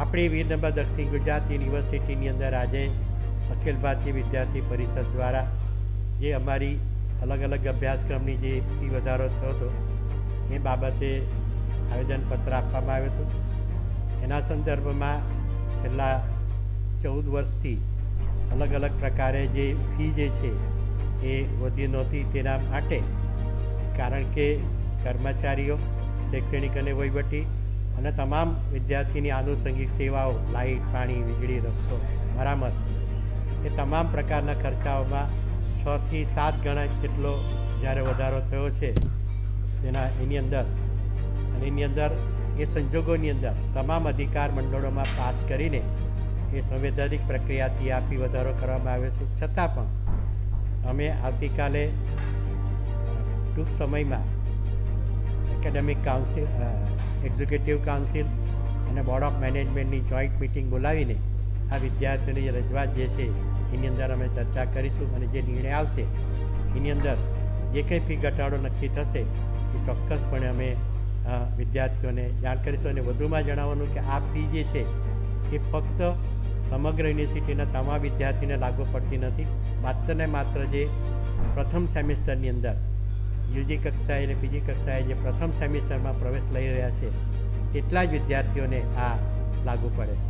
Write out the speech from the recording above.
આપણી વીરનર્મદ દક્ષિણ ગુજરાત યુનિવર્સિટીની અંદર આજે અખિલ ભારતીય વિદ્યાર્થી પરિષદ દ્વારા જે અમારી અલગ અલગ અભ્યાસક્રમની જે ફી વધારો થયો હતો, એ બાબતે આવેદનપત્ર આપવામાં આવ્યું હતું. એના સંદર્ભમાં છેલ્લા ચૌદ વર્ષથી અલગ અલગ પ્રકારે જે ફી જે છે, એ વધી નહોતી તેના માટે, કારણ કે કર્મચારીઓ શૈક્ષણિક અને વહીવટી અને તમામ વિદ્યાર્થીની આનુષંગિક સેવાઓ લાઇટ પાણી, વીજળી, રસ્તો, મરામત, એ તમામ પ્રકારના ખર્ચાઓમાં છથી સાત ગણા જેટલો જ્યારે વધારો થયો છે તેના એની અંદર અને એની અંદર એ સંજોગોની અંદર તમામ અધિકાર મંડળોમાં પાસ કરીને એ સંવૈધાનિક પ્રક્રિયાથી આપી વધારો કરવામાં આવ્યો છે. છતાં પણ અમે આવતીકાલે ટૂંક સમયમાં એકેડેમિક કાઉન્સિલ એક્ઝિક્યુટિવ કાઉન્સિલ અને બોર્ડ ઓફ મેનેજમેન્ટની જોઈન્ટ મિટિંગ બોલાવીને આ વિદ્યાર્થીઓની રજૂઆત જે છે, એની અંદર અમે ચર્ચા કરીશું અને જે નિર્ણય આવશે, એની અંદર જે કંઈ ફી ઘટાડો નક્કી થશે, એ ચોક્કસપણે અમે વિદ્યાર્થીઓને જાણ કરીશું અને વધુમાં જણાવવાનું કે આ ફી જે છે, એ ફક્ત સમગ્ર યુનિવર્સિટીના તમામ વિદ્યાર્થીને લાગુ પડતી નથી. માત્ર ને માત્ર જે પ્રથમ સેમિસ્ટરની અંદર યુજી કક્ષાએ અને પીજી કક્ષાએ જે પ્રથમ સેમિસ્ટરમાં પ્રવેશ લઈ રહ્યા છે, એટલા જ વિદ્યાર્થીઓને આ લાગુ પડે છે.